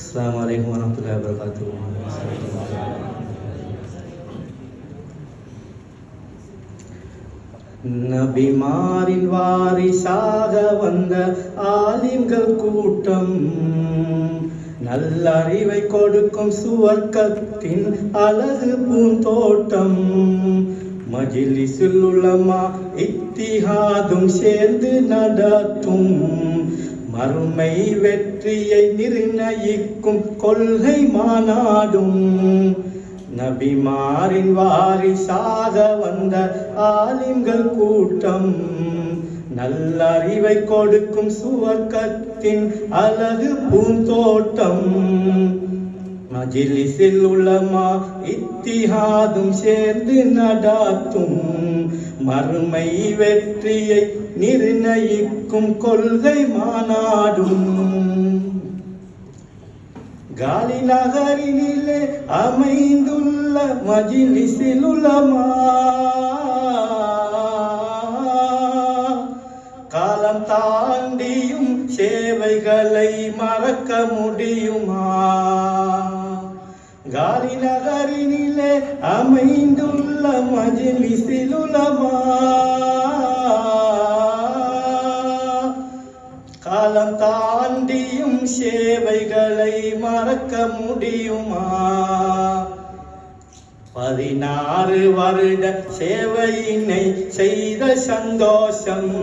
அஸ்ஸலாமு அலைக்கும் வரமத்துல்லாஹி வபரகாத்துஹு நபிமாரின் வாரிசாக வந்த ஆலிம்கள் கூட்டம் நல்லறிவை கொடுக்கும் சுவர்க்கத்தின் அழகு பூந்தோட்டம் மஜிலிசுல் உலமா இத்திஹாதும் சேர்ந்து நடத்தும் மறுமை வெற்றியை நிர்ணயிக்கும் கொள்கை மாநாடும். நபிமாரின் வாரிசாக வந்த ஆலிம்கள் கூட்டம் நல்லறிவை கொடுக்கும் சுவர்க்கத்தின் அழகு பூந்தோட்டம். மஜிலிசில் உலமா இத்திஹாதும் சேர்ந்து நடாத்தும் மறுமை வெற்றியை நிர்ணயிக்கும் கொள்கை மாநாடும். காலி நகரினிலே அமைந்துள்ள மஜிலிசில் உலமா. காலம் தாண்டியும் சேவைகளை மறக்க முடியுமா? காலி நகரினிலே அமைந்துள்ள மஜிலிசிலுலமா? காலம் தாண்டியும் சேவைகளை மறக்க முடியுமா? பதினாறு வருட சேவையினை செய்த சந்தோஷம்.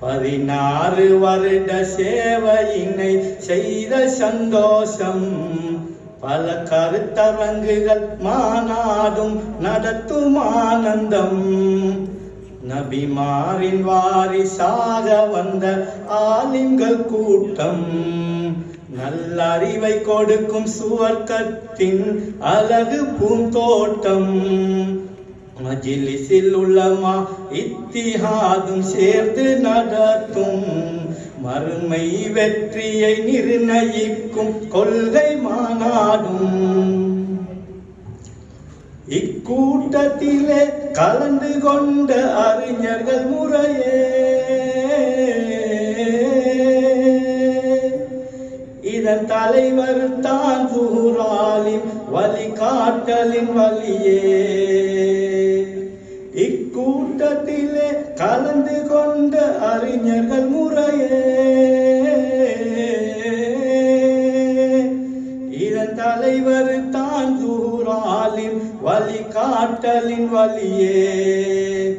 பதினாறு வருட சேவையினை செய்த சந்தோஷம். பல கருத்தரங்குகள் மாநாடும் நடத்தும் ஆனந்தம். நபிமாரின் வாரிசாக வந்த ஆலிம்கள் கூட்டம். நல்லறிவை கொடுக்கும் சுவர்க்கத்தின் அழகு பூந்தோட்டம். மஜிலிசில் உள்ளமா இத்திஹாதும் சேர்த்து நடத்தும். மறுமை வெற்றியை நிர்ணயிக்கும் கொள்கை மாநாடும். இக்கூட்டத்திலே கலந்து கொண்ட அறிஞர்கள் முறையே. இதன் தலைவர் தான் சுகுராலின் வழிகாட்டலின் வழியே. இக்கூட்டத்திலே கலந்து கொண்ட அறிஞர்கள் முறையே. இதன் தலைவர் தான் தூராலின் வழிகாட்டலின் வழியே.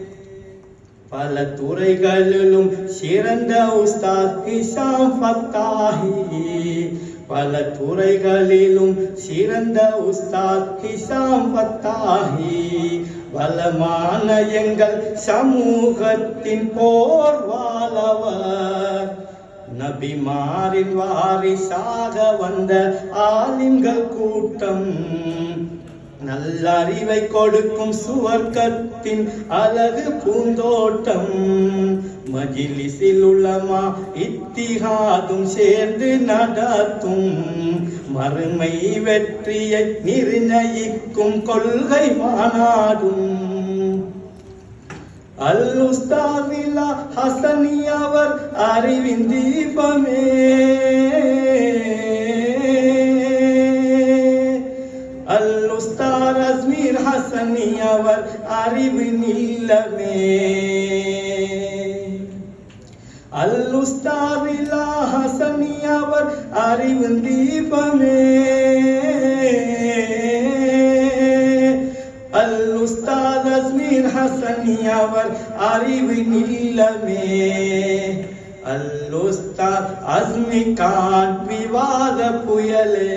பல துறைகளிலும் சிறந்த உஸ்தாத் ஹிஷாம் ஃபத்தாஹி. பல துறைகளிலும் சிறந்த உஸ்தாத் ஹிஷாம் ஃபத்தாஹி வளமான எங்கள் சமூகத்தின் போர்வாளவர் நபிமாரின் வாரிசாக வந்த ஆலிம்கள் கூட்டம் நல்ல அறிவை கொடுக்கும் சுவர்க்கத்தின் அழகு பூந்தோட்டம். மஜிலிசில் உலமா இத்திஹாதும் சேர்ந்து நடத்தும். மறுமை வெற்றியை நிர்ணயிக்கும் கொள்கை மாநாடும் அல்லுஸ்தாவிலா ஹசனி அவர் அறிவின் தீபமே. அவர் அறிவு இல்லமே. அல்லுஸ்தாவிலா ஹசனி அவர் அறிவு தீபமே. அல் அஸ்மீர் ஹசனி அவர் அறிவு இல்லமே. அல் உஸ்தாத் அஸ்மி கான் விவாத புயலே.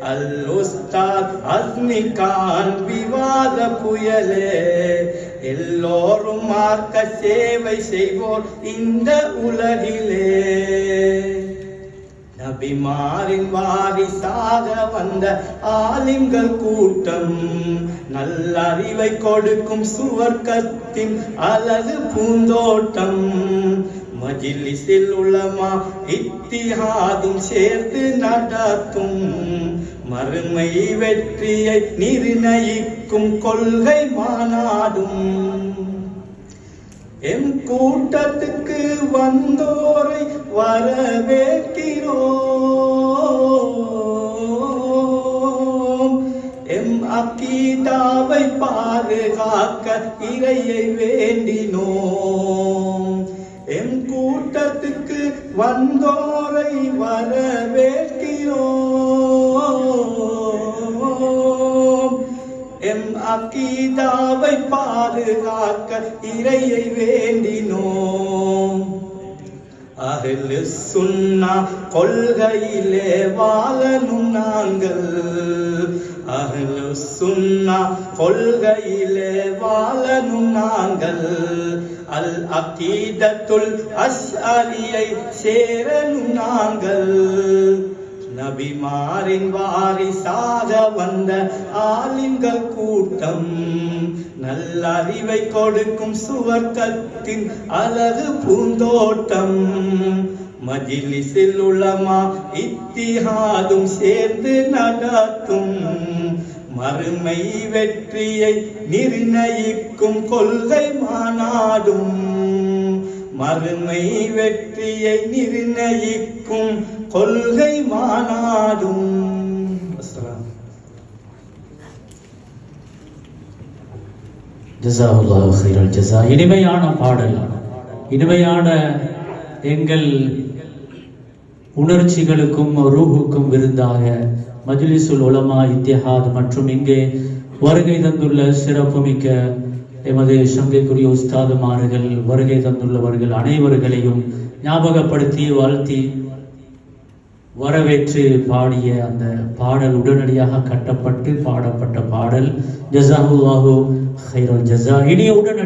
அல்லுஸ்தாத் உஸ்தாத் விவாத புயலே எல்லோரும் மார்க்க சேவை செய்வோர் இந்த உலகிலே. நபிமாரின் வாரிசாக வந்த ஆலிம்கள் கூட்டம் நல்ல அறிவை கொடுக்கும் சுவர்க்கத்தின் அழகு பூந்தோட்டம். மஜிலிசில் உளமா இத்திஹாதும் சேர்த்து நடத்தும். மறுமை வெற்றியை நிர்ணயிக்கும் கொள்கை மாநாடும். எம் கூட்டத்துக்கு வந்தோரை வரவேற்கிறோம். எம் அக்கீதாவை பாதுகாக்க இறையை வேண்டினோம். வந்தோரை வரவேற்கிறோம். எம் அக்கீதாவை பாதுகாக்க இறையை வேண்டினோம். அகிலு சுன்னா கொள்கையிலே வாழணும் நாங்கள். அகிலு சுன்னா கொள்கையிலே வாழனும் நாங்கள். அல் அக்கீதத்துள் அஸ் அலியை சேரணும் நாங்கள். நபிமாரின் வாரிசாக வந்த ஆலிம்கள் கூட்டம் நல்ல அறிவை கொடுக்கும் சுவர்க்கத்தின் அழகு பூந்தோட்டம். மஜிலிசில் உலமா இத்திஹாதும் சேர்ந்து நடத்தும் மறுமை வெற்றியை நிர்ணயிக்கும் கொள்கை மாநாடும். மறுமை வெற்றியை நிர்ணயிக்கும் கொள்கை மாநாடும். இனிமையான பாடல். இனிமையான எங்கள் உணர்ச்சிகளுக்கும் ரூஹுக்கும் விருந்தாக மஜ்லிசுல் உலமா இத்திஹாத் மற்றும் இங்கே வருகை தந்துள்ள சிறப்புமிக்க எமது சங்கைக்குரிய உஸ்தாதுமார்கள் வருகை தந்துள்ளவர்கள் அனைவர்களையும் ஞாபகப்படுத்தி வாழ்த்தி வரவேற்று பாடிய அந்த பாடல் உடனடியாக கட்டப்பட்டு பாடப்பட்ட பாடல் ஜசாஹு ஹைரல் ஜஸா இனி உடனடி